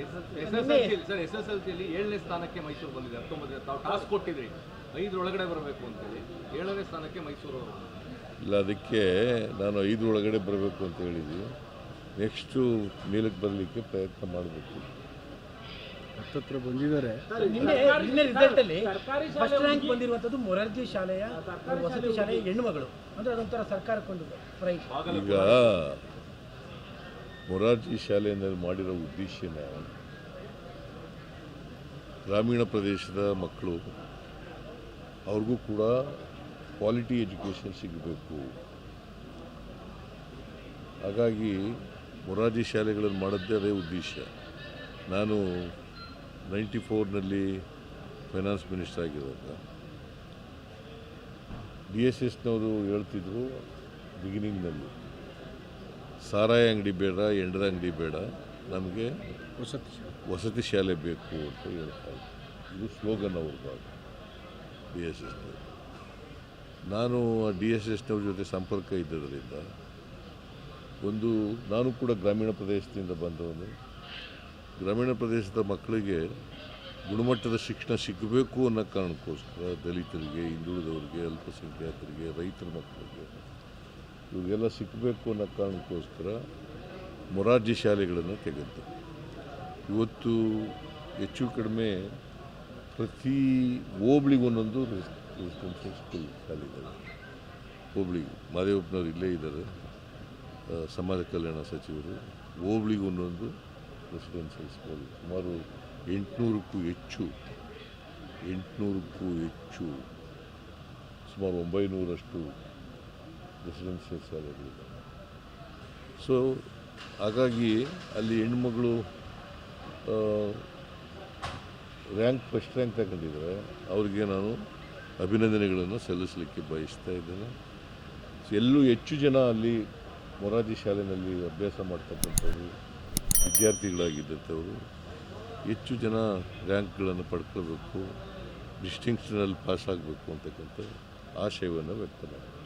S S L C sir S S L ಸಿಯಲ್ಲಿ ಏಳನೇ ಸ್ಥಾನಕ್ಕೆ ಮೈಸೂರು ಬಂದಿದೆ ಹತ್ತೊಂಬತ್ತು ತಾವು ಟಾಸ್ಕ್ ಕೊಟ್ಟಿದ್ರಿ. ಐದರೊಳಗಡೆ ಬರಬೇಕು ಅಂತೇಳಿ. ಏಳನೇ ಸ್ಥಾನಕ್ಕೆ ಮೈಸೂರು ಇಲ್ಲ ಅದಕ್ಕೆ ನಾನು ಐದರೊಳಗಡೆ ಒಳಗಡೆ ಬರಬೇಕು ಅಂತ ಹೇಳಿದ್ವಿ. ನೆಕ್ಸ್ಟು ಮೇಲಕ್ಕೆ ಬರಲಿಕ್ಕೆ ಪ್ರಯತ್ನ ಮಾಡಬೇಕು. ಹತ್ತತ್ರ ಬಂದಿದ್ದಾರೆ. ನಿನ್ನೆ ನಿನ್ನೆ ರಿಸಲ್ಟ್ ಅಲ್ಲಿ ಫಸ್ಟ್ ರ್ಯಾಂಕ್ ಬಂದಿರುವಂತದ್ದು ಮೊರಾರ್ಜಿ ಶಾಲೆಯ ವಸತಿ ಶಾಲೆಯ ಹೆಣ್ಣುಮಗಳು ಅಂದ್ರೆ ಅದೊಂಥರ ಸರ್ಕಾರಕ್ಕೊಂದು ಪ್ರೈಸ್ ಈಗ ಮೊರಾರ್ಜಿ ಶಾಲೆಯಲ್ಲಿ ಮಾಡಿರೋ ಉದ್ದೇಶನ ಗ್ರಾಮೀಣ ಪ್ರದೇಶದ ಮಕ್ಕಳು, ಅವ್ರಿಗೂ ಕೂಡ ಕ್ವಾಲಿಟಿ ಎಜುಕೇಷನ್ ಸಿಗಬೇಕು. ಹಾಗಾಗಿ ಮೊರಾರ್ಜಿ ಶಾಲೆಗಳನ್ನು ಮಾಡೋದೇ ಅದೇ ಉದ್ದೇಶ. ನಾನು ನೈಂಟಿ ಫೋರ್ನಲ್ಲಿ ಫೈನಾನ್ಸ್ ಮಿನಿಸ್ಟರ್ ಆಗಿರುವಾಗ ಡಿ ಎಸ್ ಎಸ್ನವರು ಹೇಳ್ತಿದ್ರು ಬಿಗಿನಿಂಗ್ನಲ್ಲಿ ಸಾರಾಯಿ ಅಂಗಡಿ ಬೇಡ ಎಂಡದ ಅಂಗಡಿ ಬೇಡ. ನಮಗೆ ವಸತಿ ವಸತಿ ಶಾಲೆ ಬೇಕು ಅಂತ ಹೇಳ್ತಾ ಇದ್ರು. ಇದು ಸ್ಲೋಗನ್ ಅವ್ರದ್ದು ಡಿ ಎಸ್ ಎಸ್ನವರು ನಾನು ಡಿ ಎಸ್ ಎಸ್ನವ್ರ ಜೊತೆ ಸಂಪರ್ಕ ಇದ್ದದರಿಂದ ಒಂದು ನಾನು ಕೂಡ ಗ್ರಾಮೀಣ ಪ್ರದೇಶದಿಂದ ಬಂದವನು. ಗ್ರಾಮೀಣ ಪ್ರದೇಶದ ಮಕ್ಕಳಿಗೆ ಗುಣಮಟ್ಟದ ಶಿಕ್ಷಣ ಸಿಗಬೇಕು ಅನ್ನೋ ಕಾರಣಕ್ಕೋಸ್ಕರ ದಲಿತರಿಗೆ ಹಿಂದುಳಿದವರಿಗೆ ಅಲ್ಪಸಂಖ್ಯಾತರಿಗೆ ರೈತರ ಮಕ್ಕಳಿಗೆ ಇವಾಗೆಲ್ಲ ಸಿಕ್ಕಬೇಕು ಅನ್ನೋ ಕಾರಣಕ್ಕೋಸ್ಕರ ಮೊರಾರ್ಜಿ ಶಾಲೆಗಳನ್ನು ತೆಗೆದು ಇವತ್ತು ಹೆಚ್ಚು ಕಡಿಮೆ ಪ್ರತಿ ಹೋಬ್ಳಿಗೆ ಒಂದೊಂದು ರೆಸಿಡೆನ್ಷಿಯಲ್ ಸ್ಕೂಲ್ ಶಾಲೆಗಳು ಹೋಬ್ಳಿಗೆ ಮಾದೇವಪ್ಪನವ್ರು ಇಲ್ಲೇ ಇದ್ದಾರೆ. ಸಮಾಜ ಕಲ್ಯಾಣ ಸಚಿವರು ಹೋಬ್ಳಿಗೆ ಒಂದೊಂದು ರೆಸಿಡೆನ್ಷಿಯಲ್ ಸ್ಕೂಲ್ ಸುಮಾರು ಎಂಟುನೂರಕ್ಕೂ ಹೆಚ್ಚು ಎಂಟುನೂರಕ್ಕೂ ಹೆಚ್ಚು, ಸುಮಾರು ಒಂಬೈನೂರಷ್ಟು ರೆಸಿಡೆನ್ಷಿಯಲ್ ಸೊ ಹಾಗಾಗಿ ಅಲ್ಲಿ ಹೆಣ್ಮಗಳು ರ್ಯಾಂಕ್ ಫಸ್ಟ್ ರ್ಯಾಂಕ್ ತಗೊಂಡಿದ್ದಾರೆ ಅವರಿಗೆ ನಾನು ಅಭಿನಂದನೆಗಳನ್ನು ಸಲ್ಲಿಸಲಿಕ್ಕೆ ಬಯಸ್ತಾ ಇದ್ದೇನೆ. ಎಲ್ಲೂ ಹೆಚ್ಚು ಜನ ಅಲ್ಲಿ ಮೊರಾರ್ಜಿ ಶಾಲೆಯಲ್ಲಿ ಅಭ್ಯಾಸ ಮಾಡ್ತಕ್ಕಂಥವ್ರು, ವಿದ್ಯಾರ್ಥಿಗಳಾಗಿದ್ದಂಥವ್ರು, ಹೆಚ್ಚು ಜನ ರ್ಯಾಂಕ್ಗಳನ್ನು ಪಡ್ಕೊಳ್ಬೇಕು ಡಿಸ್ಟಿಂಕ್ಷನಲ್ಲಿ ಪಾಸ್ ಆಗಬೇಕು ಅಂತಕ್ಕಂಥ ಆಶಯವನ್ನು ವ್ಯಕ್ತ ಮಾಡ್ತಾರೆ